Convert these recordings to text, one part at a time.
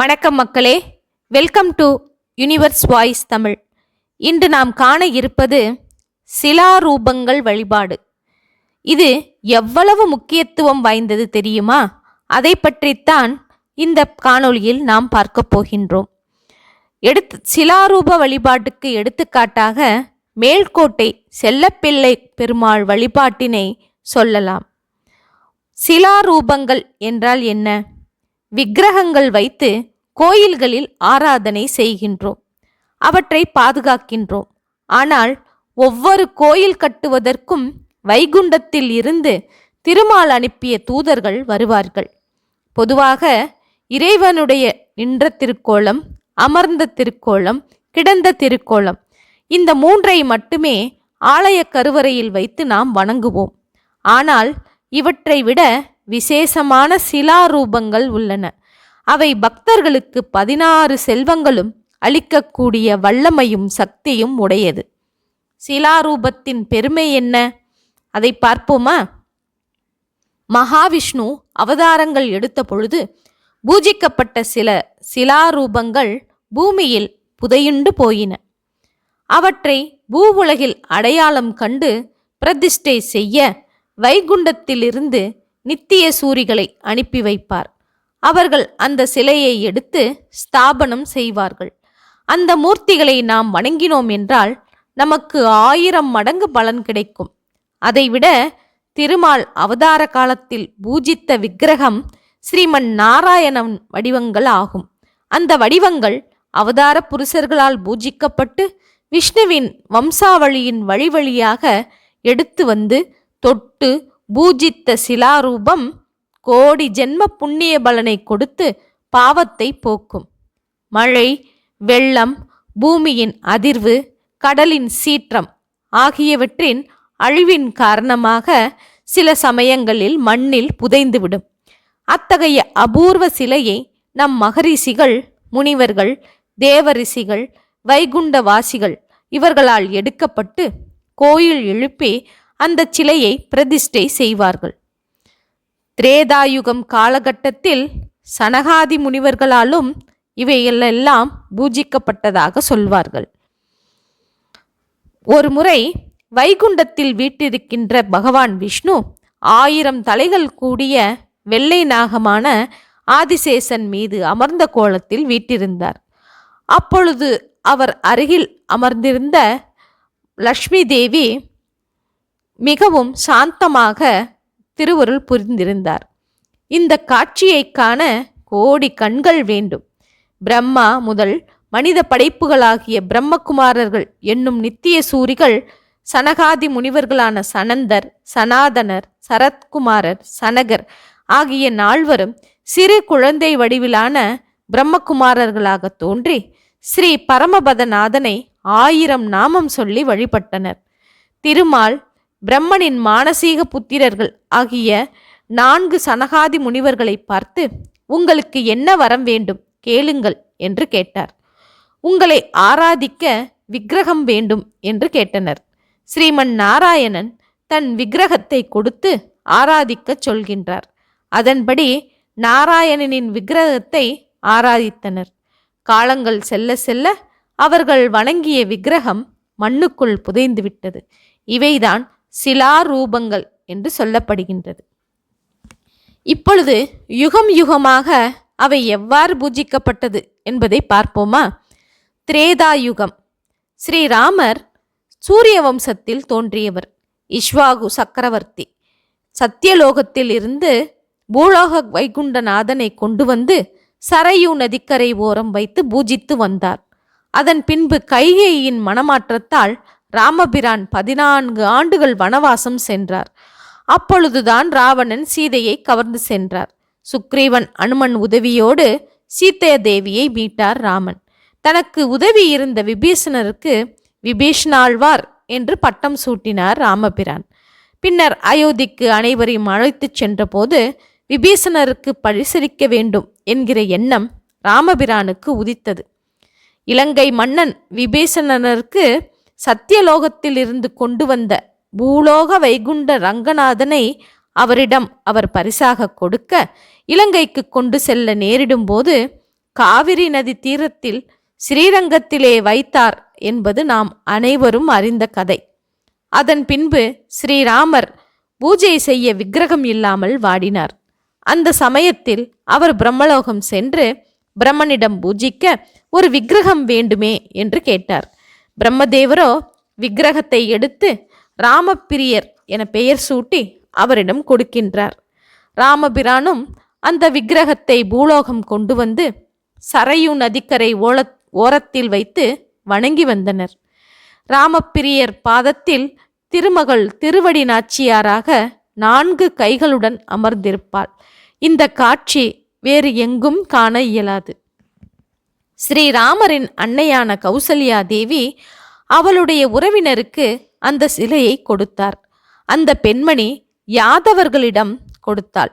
வணக்கம் மக்களே. Welcome to universe voice Tamil இன்று நாம் காண இருப்பது சிலாரூபங்கள் வழிபாடு. இது எவ்வளவு முக்கியத்துவம் வாய்ந்தது தெரியுமா? அதை பற்றித்தான் இந்த காணொளியில் நாம் பார்க்க போகின்றோம். எடுத்து சிலாரூப வழிபாட்டுக்கு எடுத்துக்காட்டாக மேல்கோட்டை செல்லப்பிள்ளை பெருமாள் வழிபாட்டினை சொல்லலாம். சிலாரூபங்கள் என்றால் என்ன? விக்கிரகங்கள் வைத்து கோயில்களில் ஆராதனை செய்கின்றோம். அவற்றை பாதுகாக்கின்றோம். ஆனால் ஒவ்வொரு கோயில் கட்டுவதற்கும் வைகுண்டத்தில் இருந்து திருமால் அனுப்பிய தூதர்கள் வருவார்கள். பொதுவாக இறைவனுடைய நின்ற திருக்கோலம் அமர்ந்த திருக்கோலம் கிடந்த திருக்கோலம் இந்த மூன்றை மட்டுமே ஆலய கருவறையில் வைத்து நாம் வணங்குவோம். ஆனால் இவற்றை விட விசேஷமான சிலாரூபங்கள் உள்ளன. அவை பக்தர்களுக்கு பதினாறு செல்வங்களும் அளிக்கக்கூடிய வல்லமையும் சக்தியும் உடையது. சிலாரூபத்தின் பெருமை என்ன? அதை பார்ப்போமா? மகாவிஷ்ணு அவதாரங்கள் எடுத்த பொழுது பூஜிக்கப்பட்ட சில சிலாரூபங்கள் பூமியில் புதையுண்டு போயின. அவற்றை பூவுலகில் அடையாளம் கண்டு பிரதிஷ்டை செய்ய வைகுண்டத்திலிருந்து நித்திய சூரிகளை அனுப்பி வைப்பார். அவர்கள் அந்த சிலையை எடுத்து ஸ்தாபனம் செய்வார்கள். அந்த மூர்த்திகளை நாம் வணங்கினோம் என்றால் நமக்கு ஆயிரம் மடங்கு பலன் கிடைக்கும். அதைவிட திருமால் அவதார காலத்தில் பூஜித்த விக்கிரகம் ஸ்ரீமன் நாராயணன் வடிவங்கள் ஆகும். அந்த வடிவங்கள் அவதார புருஷர்களால் பூஜிக்கப்பட்டு விஷ்ணுவின் வம்சாவளியின் வழி வழியாக எடுத்து வந்து தொட்டு பூஜித்த சிலாரூபம் கோடி ஜென்ம புண்ணிய பலனை கொடுத்து பாவத்தை போக்கும். மழை வெள்ளம் பூமியின் அதிர்வு கடலின் சீற்றம் ஆகியவற்றின் அழிவின் காரணமாக சில சமயங்களில் மண்ணில் புதைந்துவிடும். அத்தகைய அபூர்வ சிலையை நம் மகரிஷிகள் முனிவர்கள் தேவரிஷிகள் வைகுண்டவாசிகள் இவர்களால் எடுக்கப்பட்டு கோயில் எழுப்பி அந்த சிலையை பிரதிஷ்டை செய்வார்கள். திரேதாயுகம் காலகட்டத்தில் சனகாதி முனிவர்களாலும் இவைகளெல்லாம் பூஜிக்கப்பட்டதாக சொல்வார்கள். ஒரு முறை வைகுண்டத்தில் வீட்டிருக்கின்ற பகவான் விஷ்ணு ஆயிரம் தலைகள் கூடிய வெள்ளை நாகமான ஆதிசேஷன் மீது அமர்ந்த கோலத்தில் வீட்டிருந்தார். அப்பொழுது அவர் அருகில் அமர்ந்திருந்த லக்ஷ்மி தேவி மிகவும் சாந்தமாக திருவருள் புரிந்திருந்தார். இந்த காட்சியை காண கோடி கண்கள் வேண்டும். பிரம்மா முதல் மனித படைப்புகளாகிய பிரம்மகுமாரர்கள் என்னும் நித்திய சூரிகள் சனகாதி முனிவர்களான சனந்தர் சனாதனர் சரத்குமாரர் சனகர் ஆகிய நால்வரும் சிறு குழந்தை வடிவிலான பிரம்மகுமாரர்களாக தோன்றி ஸ்ரீ பரமபதநாதனை ஆயிரம் நாமம் சொல்லி வழிபட்டனர். திருமால் பிரம்மனின் மானசீக புத்திரர்கள் ஆகிய நான்கு சனகாதி முனிவர்களை பார்த்து உங்களுக்கு என்ன வரம் வேண்டும்? கேளுங்கள் என்று கேட்டார். உங்களை ஆராதிக்க விக்கிரகம் வேண்டும் என்று கேட்டனர். ஸ்ரீமன் நாராயணன் தன் விக்கிரகத்தை கொடுத்து ஆராதிக்கச் சொல்கின்றார். அதன்படி நாராயணனின் விக்கிரகத்தை ஆராதித்தனர். காலங்கள் செல்ல செல்ல அவர்கள் வணங்கிய விக்கிரகம் மண்ணுக்குள் புதைந்துவிட்டது இவைதான் சிலாரூபங்கள் என்று சொல்லப்படுகின்றது. இப்பொழுது யுகம் யுகமாக அவை எவ்வாறு பூஜிக்கப்பட்டது என்பதை பார்ப்போமா? திரேதா யுகம் ஸ்ரீராமர் சூரிய வம்சத்தில் தோன்றியவர் இஷ்வாகு சக்கரவர்த்தி. சத்தியலோகத்தில் இருந்து பூலோக வைகுண்டநாதனை கொண்டு வந்து சரையு நதிக்கரை ஓரம் வைத்து பூஜித்து வந்தார். அதன் பின்பு கைகேயின் மனமாற்றத்தால் ராமபிரான் பதினான்கு ஆண்டுகள் வனவாசம் சென்றார். அப்பொழுதுதான் ராவணன் சீதையை கவர்ந்து சென்றார். சுக்ரீவன் அனுமன் உதவியோடு சீதைய தேவியை மீட்டார் ராமன். தனக்கு உதவி இருந்த விபீஷணருக்கு விபீஷ்ணாழ்வார் என்று பட்டம் சூட்டினார் ராமபிரான். பின்னர் அயோத்திக்கு அனைவரையும் அழைத்துச் சென்றபோது விபீஷணருக்கு பரிசரிக்க வேண்டும் என்கிற எண்ணம் ராமபிரானுக்கு உதித்தது. இலங்கை மன்னன் விபீஷணருக்கு சத்தியலோகத்தில் இருந்து கொண்டு வந்த பூலோக வைகுண்ட ரங்கநாதனை அவரிடம் அவர் பரிசாக கொடுக்க இலங்கைக்கு கொண்டு செல்ல நேரிடும்போது காவிரி நதி தீரத்தில் ஸ்ரீரங்கத்திலே வைத்தார் என்பது நாம் அனைவரும் அறிந்த கதை. அதன் பின்பு ஸ்ரீராமர் பூஜை செய்ய விக்கிரகம் இல்லாமல் வாடினார். அந்த சமயத்தில் அவர் பிரம்மலோகம் சென்று பிரம்மனிடம் பூஜிக்க ஒரு விக்கிரகம் வேண்டுமே என்று கேட்டார். பிரம்மதேவரோ விக்கிரகத்தை எடுத்து ராமப்பிரியர் என பெயர் சூட்டி அவரிடம் கொடுக்கின்றார். ராமபிரானும் அந்த விக்கிரகத்தை பூலோகம் கொண்டு வந்து சரையு நதிக்கரை ஓல ஓரத்தில் வைத்து வணங்கி வந்தனர். ராமப்பிரியர் பாதத்தில் திருமகள் திருவடி நாச்சியாராக நான்கு கைகளுடன் அமர்ந்திருப்பாள். இந்த காட்சி வேறு எங்கும் காண இயலாது. ஸ்ரீராமரின் அன்னையான கௌசல்யா தேவி அவளுடைய உறவினருக்கு அந்த சிலையை கொடுத்தார். அந்த பெண்மணி யாதவர்களிடம் கொடுத்தாள்.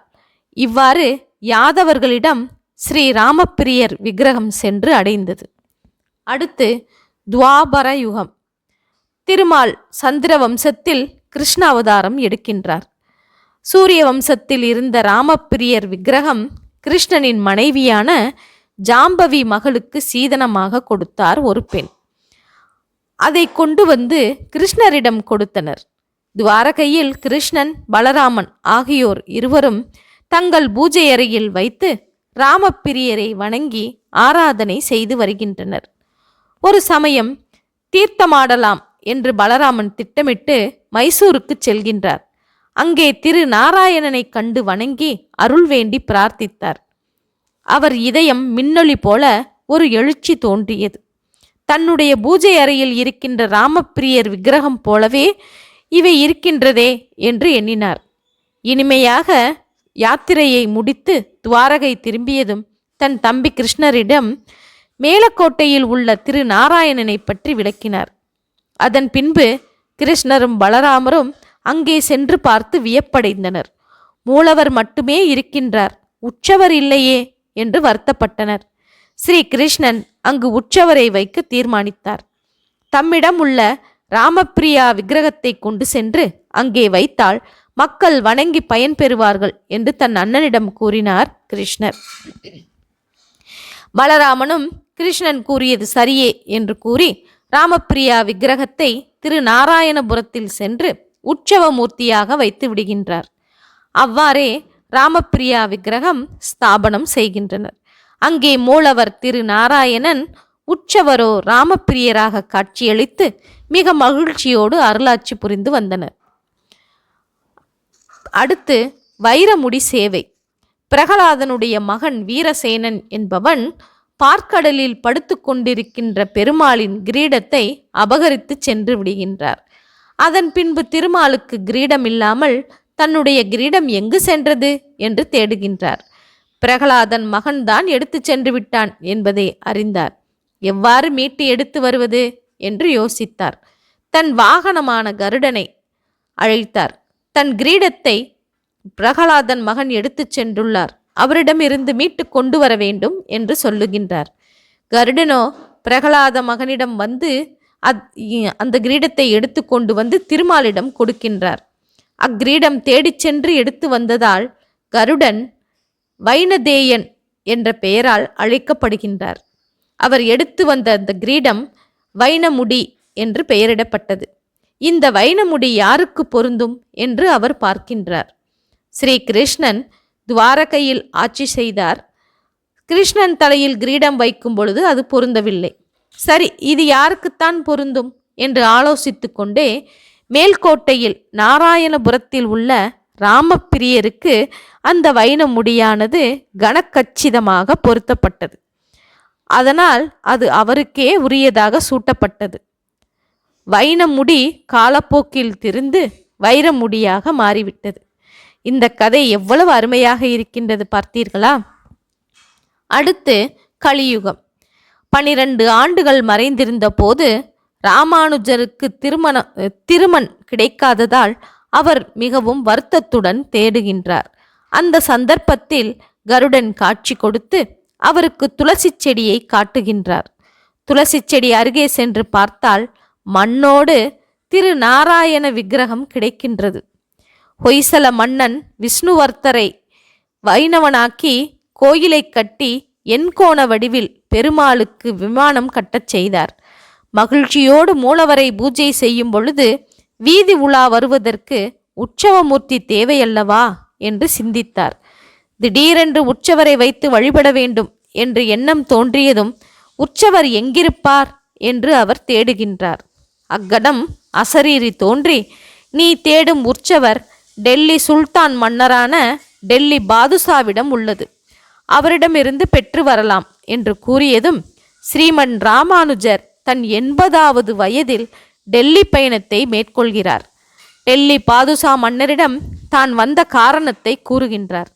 இவ்வாறு யாதவர்களிடம் ஸ்ரீ ராமப்பிரியர் விக்கிரகம் சென்று அடைந்தது. அடுத்து துவாபர யுகம். திருமால் சந்திர வம்சத்தில் கிருஷ்ண அவதாரம் எடுக்கின்றார். சூரிய வம்சத்தில் இருந்த ராமப்பிரியர் விக்கிரகம் கிருஷ்ணனின் மனைவியான ஜாம்பவி மகளுக்கு சீதனமாக கொடுத்தார் ஒரு பெண். அதை கொண்டு வந்து கிருஷ்ணரிடம் கொடுத்தனர். துவாரகையில் கிருஷ்ணன் பலராமன் ஆகியோர் இருவரும் தங்கள் பூஜை அறையில் வைத்து ராமப்பிரியரை வணங்கி ஆராதனை செய்து வருகின்றனர். ஒரு சமயம் தீர்த்தமாடலாம் என்று பலராமன் திட்டமிட்டு மைசூருக்கு செல்கின்றார். அங்கே திரு நாராயணனை கண்டு வணங்கி அருள் வேண்டி பிரார்த்தித்தார். அவர் இதயம் மின்னொளி போல ஒரு எழுச்சி தோன்றியது. தன்னுடைய பூஜை அறையில் இருக்கின்ற ராமப்பிரியர் விக்கிரகம் போலவே இவை இருக்கின்றதே என்று எண்ணினார். இனிமையாக யாத்திரையை முடித்து துவாரகை திரும்பியதும் தன் தம்பி கிருஷ்ணரிடம் மேலக்கோட்டையில் உள்ள திரு நாராயணனை பற்றி விளக்கினார். அதன் பின்பு கிருஷ்ணரும் பலராமரும் அங்கே சென்று பார்த்து வியப்படைந்தனர். மூலவர் மட்டுமே இருக்கின்றார். உற்சவர் இல்லையே என்று வருத்தப்பட்டனர். ஸ்ரீ கிருஷ்ணன் அங்கு உற்சவரை வைக்க தீர்மானித்தார். தம்மிடம் உள்ள ராமப்பிரியா விக்கிரகத்தை கொண்டு சென்று அங்கே வைத்தால் மக்கள் வணங்கி பயன்பெறுவார்கள் என்று தன் அண்ணனிடம் கூறினார் கிருஷ்ணர். பலராமனும் கிருஷ்ணன் கூறியது சரியே என்று கூறி ராமப்பிரியா விக்கிரகத்தை திரு நாராயணபுரத்தில் சென்று உற்சவமூர்த்தியாக வைத்து விடுகின்றார். அவ்வாறே ராமப்பிரியா விக்கிரகம் ஸ்தாபனம் செய்கின்றனர். அங்கே மூலவர் திரு நாராயணன் உற்சவரோ ராமப்பிரியராக காட்சியளித்து மிக மகிழ்ச்சியோடு அருளாட்சி புரிந்து வந்தனர். அடுத்து வைரமுடி சேவை. பிரகலாதனுடைய மகன் வீரசேனன் என்பவன் பார்க்கடலில் படுத்து கொண்டிருக்கின்ற பெருமாளின் கிரீடத்தை அபகரித்து சென்று விடுகின்றார். அதன் பின்பு திருமாலுக்கு கிரீடம் இல்லாமல் தன்னுடைய கிரீடம் எங்கு சென்றது என்று தேடுகின்றார். பிரகலாதன் மகன்தான் எடுத்துச் சென்று விட்டான் என்பதை அறிந்தார். எவ்வாறு மீட்டு எடுத்து வருவது என்று யோசித்தார். தன் வாகனமான கருடனை அழைத்தார். தன் கிரீடத்தை பிரகலாதன் மகன் எடுத்துச் சென்றுள்ளார். அவரிடமிருந்து மீட்டு கொண்டு வர வேண்டும் என்று சொல்லுகின்றார். கருடனோ பிரகலாத மகனிடம் வந்து அந்த கிரீடத்தை எடுத்து கொண்டு வந்து திருமாலிடம் கொடுக்கின்றார். அக்கிரீடம் தேடிச் சென்று எடுத்து வந்ததால் கருடன் வைனதேயன் என்ற பெயரால் அழைக்கப்படுகின்றார். அவர் எடுத்து வந்த அந்த கிரீடம் வைனமுடி என்று பெயரிடப்பட்டது. இந்த வைனமுடி யாருக்கு பொருந்தும் என்று அவர் பார்க்கின்றார். ஸ்ரீ கிருஷ்ணன் துவாரகையில் ஆட்சி செய்தார். கிருஷ்ணன் தலையில் கிரீடம் வைக்கும் பொழுது அது பொருந்தவில்லை. சரி இது யாருக்குத்தான் பொருந்தும் என்று ஆலோசித்து கொண்டே மேல்கோட்டையில் நாராயணபுரத்தில் உள்ள ராமப்பிரியருக்கு அந்த வைன முடியானது கனக்கச்சிதமாக பொருத்தப்பட்டது. அதனால் அது அவருக்கே உரியதாக சூட்டப்பட்டது. வைனமுடி காலப்போக்கில் திருந்து வைரமுடியாக மாறிவிட்டது. இந்த கதை எவ்வளவு அருமையாக இருக்கின்றது பார்த்தீர்களா? அடுத்து கலியுகம். பனிரெண்டு ஆண்டுகள் மறைந்திருந்த போது ராமானுஜருக்கு திருமண திருமண் கிடைக்காததால் அவர் மிகவும் வருத்தத்துடன் தேடுகின்றார். அந்த சந்தர்ப்பத்தில் கருடன் காட்சி கொடுத்து அவருக்கு துளசி செடியை காட்டுகின்றார். துளசி செடி அருகே சென்று பார்த்தால் மண்ணோடு திரு நாராயண விக்கிரகம் கிடைக்கின்றது. ஹொய்சல மன்னன் விஷ்ணுவர்த்தரை வைணவனாக்கி கோயிலை கட்டி எண்கோண வடிவில் பெருமாளுக்கு விமானம் கட்டச் செய்தார். மகிழ்ச்சியோடு மூலவரை பூஜை செய்யும் பொழுது வீதி உலா வருவதற்கு உற்சவமூர்த்தி தேவையல்லவா? என்று சிந்தித்தார். திடீரென்று உற்சவரை வைத்து வழிபட வேண்டும் என்று எண்ணம் தோன்றியதும் உற்சவர் எங்கிருப்பார் என்று அவர் தேடுகின்றார். அக்கடம் அசரீரி தோன்றி நீ தேடும் உற்சவர் டெல்லி சுல்தான் மன்னரான டெல்லி பாதுஷாவிடம் உள்ளது. அவரிடமிருந்து பெற்று வரலாம் என்று கூறியதும் ஸ்ரீமன் ராமானுஜர் தன் எண்பதாவது வயதில் டெல்லி பயணத்தை மேற்கொள்கிறார். டெல்லி பாதுஷா மன்னரிடம் தான் வந்த காரணத்தை கூறுகின்றார்.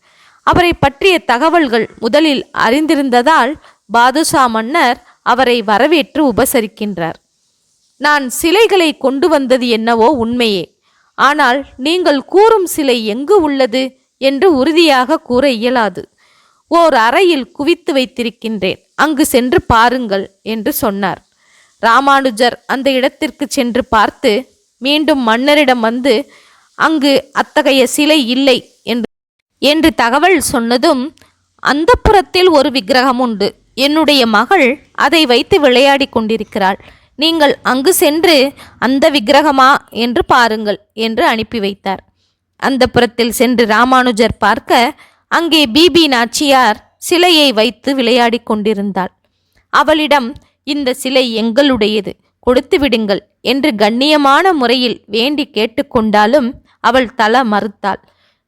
அவரை பற்றிய தகவல்கள் முதலில் அறிந்திருந்ததால் பாதுஷா மன்னர் அவரை வரவேற்று உபசரிக்கின்றார். நான் சிலைகளை கொண்டு வந்தது என்னவோ உண்மையே. ஆனால் நீங்கள் கூறும் சிலை எங்கு உள்ளது? என்று உறுதியாக கூற இயலாது. ஓர் அறையில் குவித்து வைத்திருக்கின்றேன். அங்கு சென்று பாருங்கள் என்று சொன்னார். ராமானுஜர் அந்த இடத்திற்கு சென்று பார்த்து மீண்டும் மன்னரிடம் வந்து அங்கு அத்தகைய சிலை இல்லை என்று என்று தகவல் சொன்னதும் அந்த புறத்தில் ஒரு விக்கிரகம் உண்டு. என்னுடைய மகள் அதை வைத்து விளையாடி கொண்டிருக்கிறாள். நீங்கள் அங்கு சென்று அந்த விக்கிரகமா என்று பாருங்கள் என்று அனுப்பி வைத்தார். அந்த புறத்தில் சென்று ராமானுஜர் பார்க்க அங்கே பிபி நாச்சியார் சிலையை வைத்து விளையாடி கொண்டிருந்தாள். அவளிடம் இந்த சிலை எங்களுடையது. கொடுத்து விடுங்கள் என்று கண்ணியமான முறையில் வேண்டி கேட்டுக்கொண்டாலும் அவள் தல மறுத்தாள்.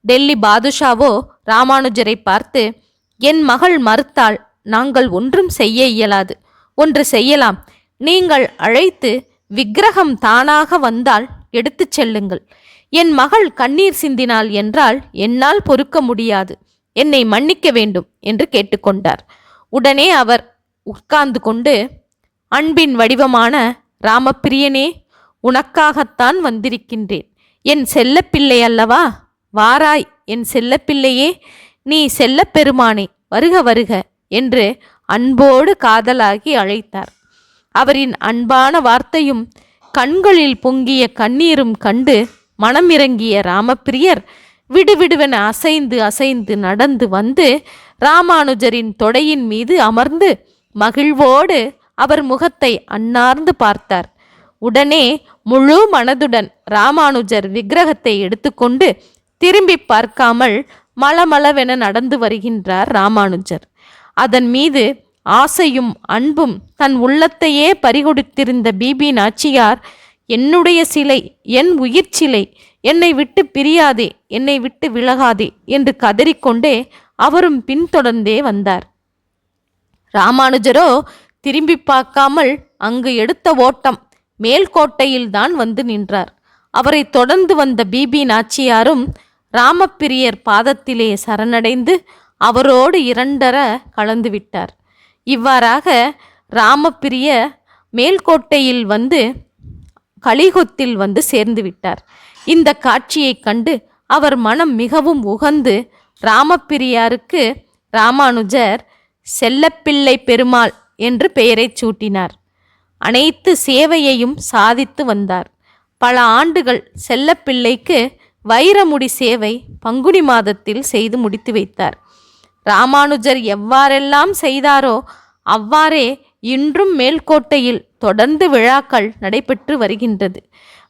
டெல்லி பாதுஷாவோ ராமானுஜரை பார்த்து என் மகள் மறுத்தாள். நாங்கள் ஒன்றும் செய்ய இயலாது. ஒன்று செய்யலாம். நீங்கள் அழைத்து விக்கிரகம் தானாக வந்தால் எடுத்துச் செல்லுங்கள். என் மகள் கண்ணீர் சிந்தினாள் என்றால் என்னால் பொறுக்க முடியாது. என்னை மன்னிக்க வேண்டும் என்று கேட்டுக்கொண்டார். உடனே அவர் உட்கார்ந்து கொண்டு அன்பின் வடிவமான ராமப்பிரியனே உனக்காகத்தான் வந்திருக்கின்றேன். என் செல்லப்பிள்ளை அல்லவா? வாராய் என் செல்லப்பிள்ளையே நீ செல்லப்பெருமானே வருக வருக என்று அன்போடு காதலாகி அழைத்தார். அவரின் அன்பான வார்த்தையும் கண்களில் பொங்கிய கண்ணீரும் கண்டு மனமிறங்கிய ராமப்பிரியர் விடுவிடுவென அசைந்து அசைந்து நடந்து வந்து ராமானுஜரின் தொடையின் மீது அமர்ந்து மகிழ்வோடு அவர் முகத்தை அன்னார்ந்து பார்த்தார். உடனே முழு மனதுடன் ராமானுஜர் விக்கிரகத்தை எடுத்துக்கொண்டு திரும்பி பார்க்காமல் மளமளவென நடந்து வருகின்றார் ராமானுஜர். அதன் மீது ஆசையும் அன்பும் தன் உள்ளத்தையே பறிகொடுத்திருந்த பிபி நாச்சியார் என்னுடைய சிலை என் உயிர் சிலை என்னை விட்டு பிரியாதே என்னை விட்டு விலகாதே என்று கதறிக்கொண்டே அவரும் பின்தொடர்ந்தே வந்தார். ராமானுஜரோ திரும்பி பார்க்காமல் அங்கு எடுத்த ஓட்டம் மேல்கோட்டையில் தான் வந்து நின்றார். அவரை தொடர்ந்து வந்த பிபி நாச்சியாரும் ராமப்பிரியர் பாதத்திலே சரணடைந்து அவரோடு இரண்டர கலந்து விட்டார். இவ்வாறாக ராமப்பிரிய மேல்கோட்டையில் வந்து கலிகொத்தில் வந்து சேர்ந்து விட்டார். இந்த காட்சியைக் கண்டு அவர் மனம் மிகவும் உகந்து ராமப்பிரியாருக்கு ராமானுஜர் செல்லப்பிள்ளை பெருமாள் என்று பெயரைச் சூட்டினார். அனைத்து சேவையையும் சாதித்து வந்தார். பல ஆண்டுகள் செல்லப்பிள்ளைக்கு வைரமுடி சேவை பங்குனி மாதத்தில் செய்து முடித்து வைத்தார். ராமானுஜர் எவ்வாறெல்லாம் செய்தாரோ அவ்வாறே இன்றும் மேல்கோட்டையில் தொடர்ந்து விழாக்கள் நடைபெற்று வருகின்றது.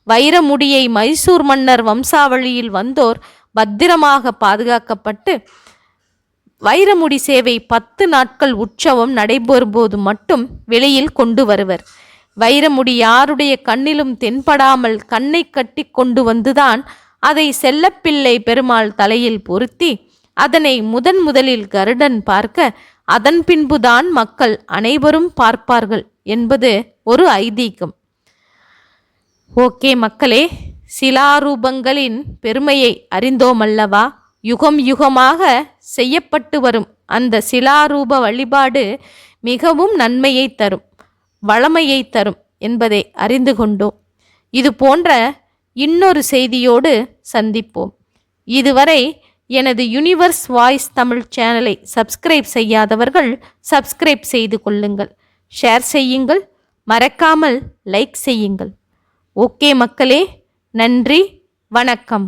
வைரமுடியை மைசூர் மன்னர் வம்சாவளியில் வந்தோர் பத்திரமாக பாதுகாக்கப்பட்டு வைரமுடி சேவை பத்து நாட்கள் உற்சவம் நடைபெறும்போது மட்டும் வெளியில் கொண்டு வருவர். வைரமுடி யாருடைய கண்ணிலும் தென்படாமல் கண்ணை கட்டி கொண்டு வந்துதான் அதை செல்லப்பிள்ளை பெருமாள் தலையில் பொருத்தி அதனை முதன் முதலில் கருடன் பார்க்க அதன் பின்புதான் மக்கள் அனைவரும் பார்ப்பார்கள் என்பது ஒரு ஐதீகம். ஓகே மக்களே சிலாரூபங்களின் பெருமையை அறிந்தோமல்லவா? யுகம் யுகமாக செய்யப்பட்டு வரும். அந்த சிலாரூப வழிபாடு மிகவும் நன்மையை தரும் வளமையை தரும் என்பதை அறிந்து கொண்டோம். இது போன்ற இன்னொரு செய்தியோடு சந்திப்போம். இதுவரை எனது யுனிவர்ஸ் வாய்ஸ் தமிழ் சேனலை சப்ஸ்கிரைப் செய்யாதவர்கள் சப்ஸ்கிரைப் செய்து கொள்ளுங்கள். ஷேர் செய்யுங்கள் மறக்காமல் லைக் செய்யுங்கள். ஓகே மக்களே நன்றி வணக்கம்.